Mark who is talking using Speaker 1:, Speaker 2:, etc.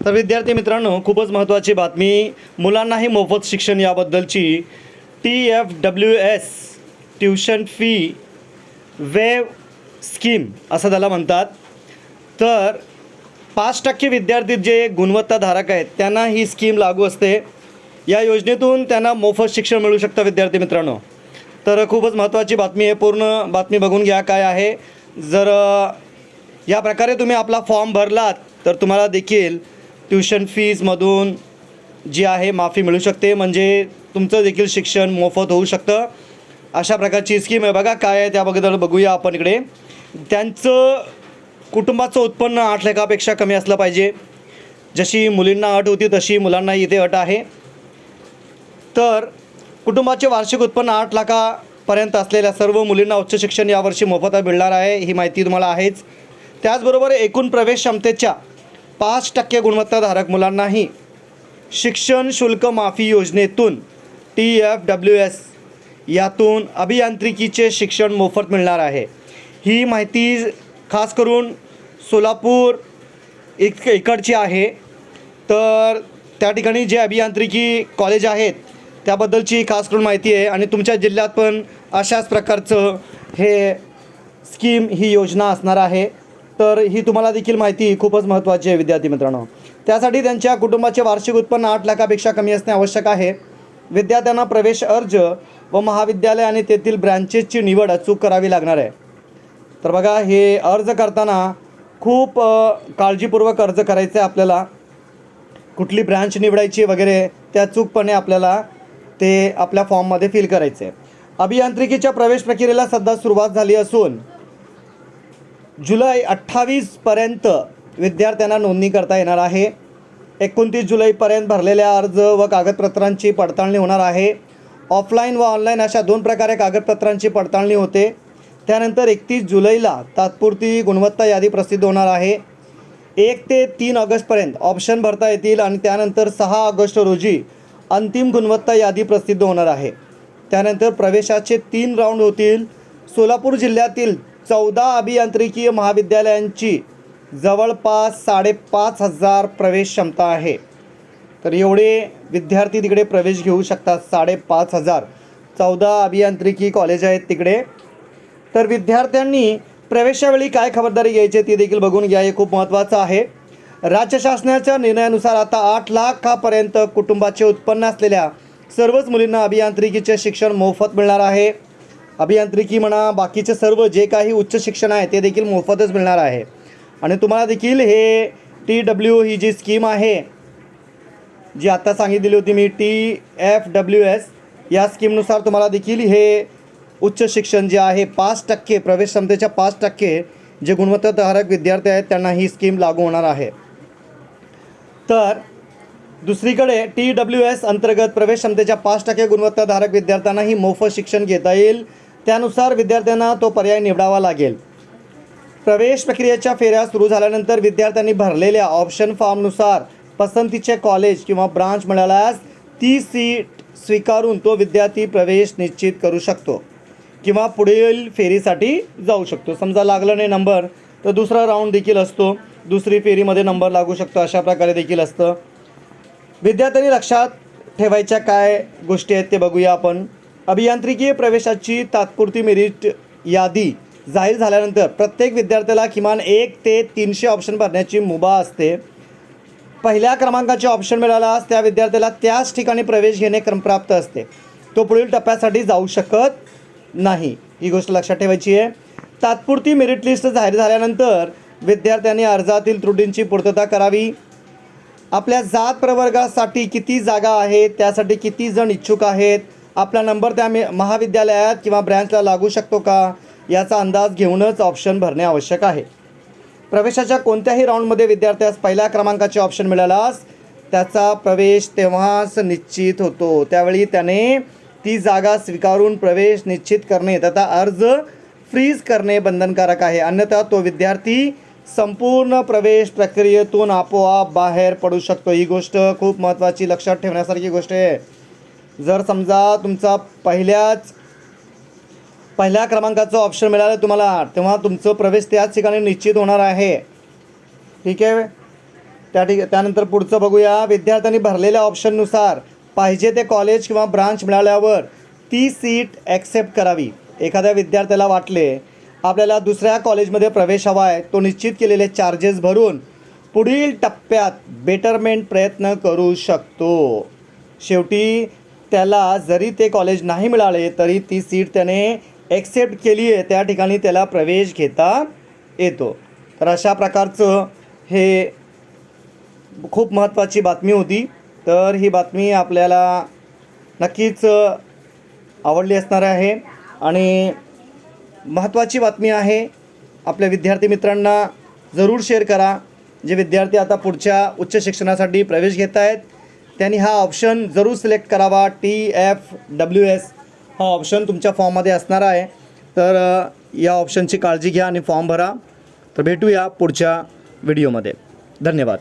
Speaker 1: तर विद्यार्थी मित्रांनो खूपच महत्त्वाची बातमी. मुलांनाही मोफत शिक्षण याबद्दलची T F W S tuition fee waiver scheme असं त्याला म्हणतात. तर पाच टक्के विद्यार्थी जे गुणवत्ताधारक आहेत त्यांना ही स्कीम लागू असते. या योजनेतून त्यांना मोफत शिक्षण मिळू शकतं विद्यार्थी मित्रांनो. तर खूपच महत्त्वाची बातमी आहे पूर्ण बातमी बघून घ्या काय आहे. जर या प्रकारे तुम्ही आपला फॉर्म भरलात तर तुम्हाला देखील ट्युशन फीजमधून जी आहे माफी मिळू शकते. म्हणजे तुमचं देखील शिक्षण मोफत होऊ शकतं. अशा प्रकारची स्कीम आहे. बघा काय आहे त्याबद्दल बघूया आपण इकडे. त्यांचं कुटुंबाचं उत्पन्न आठ लाखापेक्षा कमी असलं पाहिजे. जशी मुलींना अट होती तशी मुलांना इथे अट आहे. तर कुटुंबाचे वार्षिक उत्पन्न आठ लाखापर्यंत असलेल्या सर्व मुलींना उच्च शिक्षण यावर्षी मोफत मिळणार आहे. ही माहिती तुम्हाला आहेच. त्याचबरोबर एकूण प्रवेश क्षमतेच्या पाच टक्के गुणवत्ताधारक मुलांनाही शिक्षण शुल्क माफी योजनेतून टी एफ डब्ल्यू एस यातून अभियांत्रिकीचे शिक्षण मोफत मिळणार आहे. ही माहिती खास करून सोलापूर इक इकडची आहे. तर त्या ठिकाणी जे अभियांत्रिकी कॉलेज आहेत त्याबद्दलची खास करून माहिती आहे आणि तुमच्या जिल्ह्यात पण अशाच प्रकारचं हे स्कीम ही योजना असणार आहे. तर ही तुम्हाला देखील माहिती खूपच महत्त्वाची आहे विद्यार्थी मित्रांनो. त्यासाठी त्यांच्या कुटुंबाचे वार्षिक उत्पन्न आठ लाखापेक्षा कमी असणे आवश्यक आहे. विद्यार्थ्यांना प्रवेश अर्ज व महाविद्यालय आणि तेथील ब्रँचेसची निवड अचूक करावी लागणार आहे. तर बघा हे अर्ज करताना खूप काळजीपूर्वक अर्ज करायचं आहे आपल्याला. कुठली ब्रँच निवडायची वगैरे त्या चूकपणे आपल्याला ते आपल्या फॉर्ममध्ये फिल करायचे आहे. अभियांत्रिकीच्या प्रवेश प्रक्रियेला सध्या सुरुवात झाली असून जुलै अठ्ठावीसपर्यंत विद्यार्थ्यांना नोंदणी करता येणार आहे. एकोणतीस जुलैपर्यंत भरलेल्या अर्ज व कागदपत्रांची पडताळणी होणार आहे. ऑफलाईन व ऑनलाईन अशा दोन प्रकारे कागदपत्रांची पडताळणी होते. त्यानंतर एकतीस जुलैला तात्पुरती गुणवत्ता यादी प्रसिद्ध होणार आहे. एक ते तीन ऑगस्टपर्यंत ऑप्शन भरता येतील आणि त्यानंतर सहा ऑगस्ट रोजी अंतिम गुणवत्ता यादी प्रसिद्ध होणार आहे. त्यानंतर प्रवेशाचे तीन राऊंड होतील. सोलापूर जिल्ह्यातील चौदा अभियांत्रिकीय महाविद्यालयांची जवळपास साडेपाच हजार प्रवेश क्षमता आहे. तर एवढे विद्यार्थी तिकडे प्रवेश घेऊ शकतात साडेपाच हजार. चौदा अभियांत्रिकी कॉलेज आहेत तिकडे. तर विद्यार्थ्यांनी प्रवेशावेळी काय खबरदारी घ्यायची ती देखील बघून घ्या हे खूप महत्त्वाचं आहे. राज्य शासनाच्या निर्णयानुसार आता आठ लाखापर्यंत कुटुंबाचे उत्पन्न असलेल्या सर्वच मुलींना अभियांत्रिकीचे शिक्षण मोफत मिळणार आहे. अभियांत्रिकी म्हणा बाकीचे सर्व जे काही उच्च शिक्षण आहे ते देखील मोफतच मिळणार आहे. आणि तुम्हाला देखील हे टी डब्ल्यू ही जी स्कीम आहे जी आत्ता सांगितलेली होती मी टी एफ डब्ल्यू एस या स्कीमनुसार तुम्हाला देखील हे उच्च शिक्षण जे आहे पाच टक्के प्रवेश क्षमतेच्या पाच टक्के जे गुणवत्ताधारक विद्यार्थी आहेत त्यांना ही स्कीम लागू होणार आहे. तर दुसरीकडे टी डब्ल्यू एस अंतर्गत प्रवेश क्षमतेच्या पाच टक्के गुणवत्ताधारक विद्यार्थ्यांना ही मोफत शिक्षण घेता येईल. त्यानुसार विद्यार्थ्यांना तो पर्याय निवडावा लागेल. प्रवेश प्रक्रियेच्या फेऱ्या सुरू झाल्यानंतर विद्यार्थ्यांनी भरलेल्या ऑप्शन फॉर्मनुसार पसंतीचे कॉलेज किंवा ब्रांच मिळाल्यास ती सीट स्वीकारून तो विद्यार्थी प्रवेश निश्चित करू शकतो किंवा पुढील फेरीसाठी जाऊ शकतो. समजा लागलं नाही नंबर तर दुसरा राऊंड देखील असतो. दुसरी फेरीमध्ये नंबर लागू शकतो अशा प्रकारे देखील असतं. विद्यार्थ्यांनी लक्षात ठेवायच्या काय गोष्टी आहेत ते बघूया आपण. अभियांत्रिकीय प्रवेशाची तात्पुरती मेरिट यादी जाहीर झाल्यानंतर प्रत्येक विद्यार्थ्याला किमान एक ते तीनशे ऑप्शन भरण्याची मुभा असते. पहिल्या क्रमांकाचे ऑप्शन मिळाल्यास त्या विद्यार्थ्याला त्याच ठिकाणी प्रवेश घेणे क्रमप्राप्त असते. तो पुढील टप्प्यासाठी जाऊ शकत नाही. ही गोष्ट लक्षात ठेवायची आहे. तात्पुरती मेरिट लिस्ट जाहीर झाल्यानंतर विद्यार्थ्यांनी अर्जातील त्रुटींची पूर्तता करावी. आपल्या जात प्रवर्गासाठी किती जागा आहेत त्यासाठी किती जण इच्छुक आहेत आपला नंबर त्या मे- महाविद्यालयात किंवा ब्रँचला लागू शकतो का? याचा अंदाज घेऊनच ऑप्शन भरणे आवश्यक आहे. प्रवेशाच्या कोणत्याही राऊंडमध्ये विद्यार्थ्यास पहिल्या क्रमांकाचे ऑप्शन मिळाल्यास त्याचा प्रवेश तेव्हाच निश्चित होतो. त्यावेळी त्याने ती जागा स्वीकारून प्रवेश निश्चित करणे त्याचा अर्ज फ्रीज करणे बंधनकारक आहे. अन्यथा तो विद्यार्थी संपूर्ण प्रवेश प्रक्रियेतून आपोआप बाहेर पडू शकतो. ही गोष्ट खूप महत्त्वाची लक्षात ठेवण्यासारखी गोष्ट आहे. जर समजा तुमचा पहिल्याच पहिल्या क्रमांकाचं ऑप्शन मिळालं तुम्हाला तेव्हा तुमचं प्रवेश त्याच ठिकाणी निश्चित होणार आहे. ठीक आहे? त्या ठिक त्यानंतर पुढचं बघूया. विद्यार्थ्यांनी भरलेल्या ऑप्शननुसार पाहिजे ते कॉलेज किंवा ब्रांच मिळाल्यावर ती सीट ॲक्सेप्ट करावी. एखाद्या विद्यार्थ्याला वाटले आपल्याला दुसऱ्या कॉलेजमध्ये प्रवेश हवा आहे तो निश्चित केलेले चार्जेस भरून पुढील टप्प्यात बेटरमेंट प्रयत्न करू शकतो. शेवटी त्याला जरी ते कॉलेज नाही मिळाले तरी ती सीट त्याने ॲक्सेप्ट केली आहे. त्या ठिकाणी त्याला प्रवेश घेता येतो. तर अशा प्रकारचं हे खूप महत्त्वाची बातमी होती. तर ही बातमी आपल्याला नक्कीच आवडली असणार आहे. आणि महत्त्वाची बातमी आहे. आपल्या विद्यार्थी मित्रांना जरूर शेअर करा. जे विद्यार्थी आता पुढच्या उच्च शिक्षणासाठी प्रवेश घेत आहेत त्यांनी हा ऑप्शन जरूर सिलेक्ट करावा. टी एफ डब्ल्यू एस हा ऑप्शन तुमच्या फॉर्ममध्ये असणार आहे. तर या ऑप्शनची काळजी घ्या आणि फॉर्म भरा. तर भेटूया पुढच्या व्हिडिओमध्ये धन्यवाद.